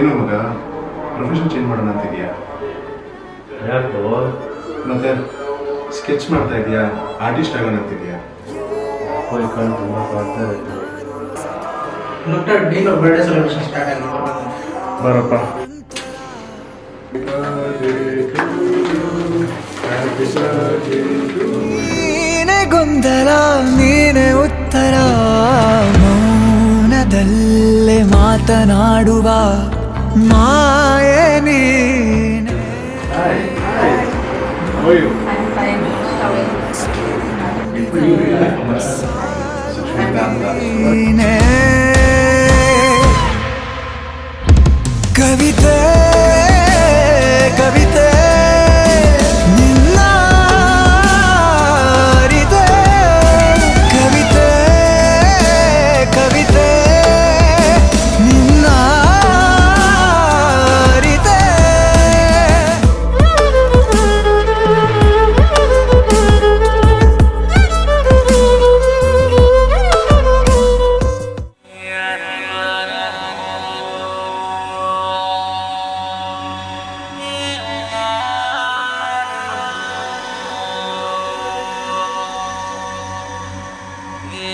ಏನೋ ಮಗ? Profession change ಮಾಡೋಣ ಅಂತಿದ್ಯಾ? ಯಾಕೋ? ಮತ್ತೆ ಸ್ಕೆಚ್ ಮಾಡ್ತಾ ಇದೆಯಾ? ಆರ್ಟಿಸ್ಟ್ ಆಗೋಣ ಅಂತಿದ್ಯಾ? ಹೋಯ್ ಕಣ್ಣು ತುಂಬ ಕಾಣ್ತಾ ಇರುತ್ತೆ doctor dean birthday celebration start ಆಗಿದೆ ಬರಪ್ಪ. ನೀನೆ ಗೊಂದಲ ನೀನೆ ಉತ್ತರ. ಮೌನದಲ್ಲೇ ಮಾತನಾಡುವ. My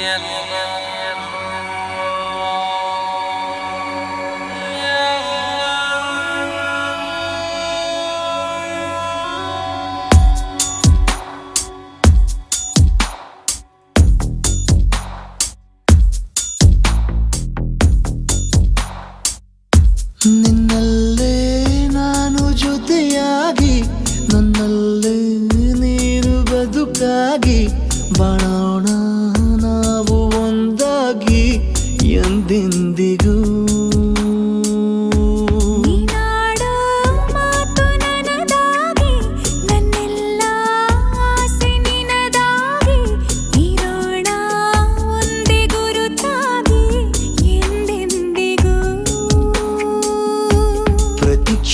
ನಿನ್ನಲ್ಲೇ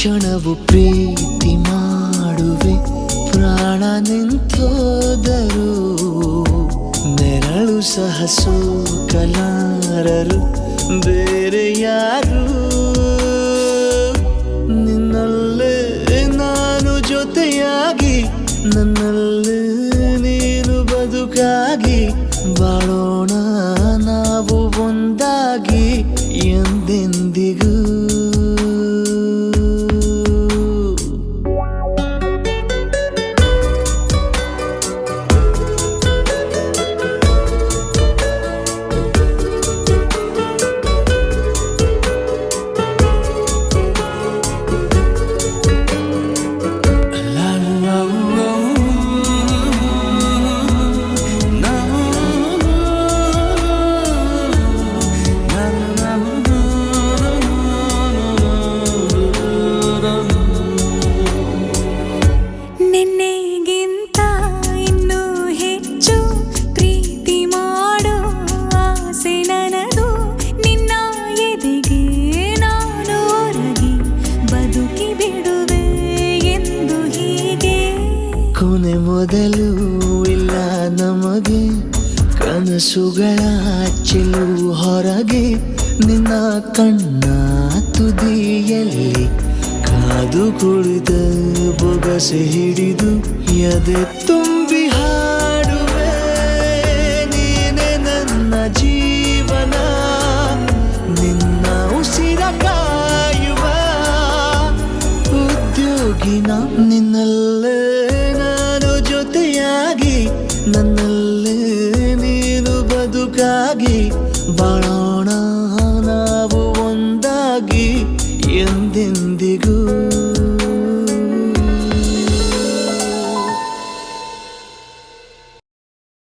ಕ್ಷಣವು ಪ್ರೀತಿ ಮಾಡುವೆ. ಪ್ರಾಣ ನಿಂತೋದರು ನೆರಳು ಸಹ ಕಲಾರರು ಬೇರೆ ಯಾರು ನಿನ್ನಲ್ಲೇ ನಾನು ಜೊತೆಯಾಗಿ ನನ್ನಲ್ಲೇ ಕನಸುಗಳ ಚೆಲು ಹೊರಗೆ ನಿನ್ನ ಕಣ್ಣ ತುದಿಯಲ್ಲಿ ಕಾದು ಕುಳಿತ ಬೊಗಸೆ ಹಿಡಿದು ಎದೆ ತುಂಬಿ ಹಾಡುವೆ. ನೀನೆ ನನ್ನ ಜೀವನ, ನಿನ್ನ ಉಸಿರ ಕಾಯುವ. ಉದ್ಯೋಗಿನ ನಿನ್ನಲ್ಲೇ ನಾನು ಜೊತೆಯಾಗಿ ನನ್ನ ಒಂದಾಗಿ ಬಾಳೋಣ ನಾವು ಒಂದಾಗಿ ಎಂದೆಂದಿಗೂ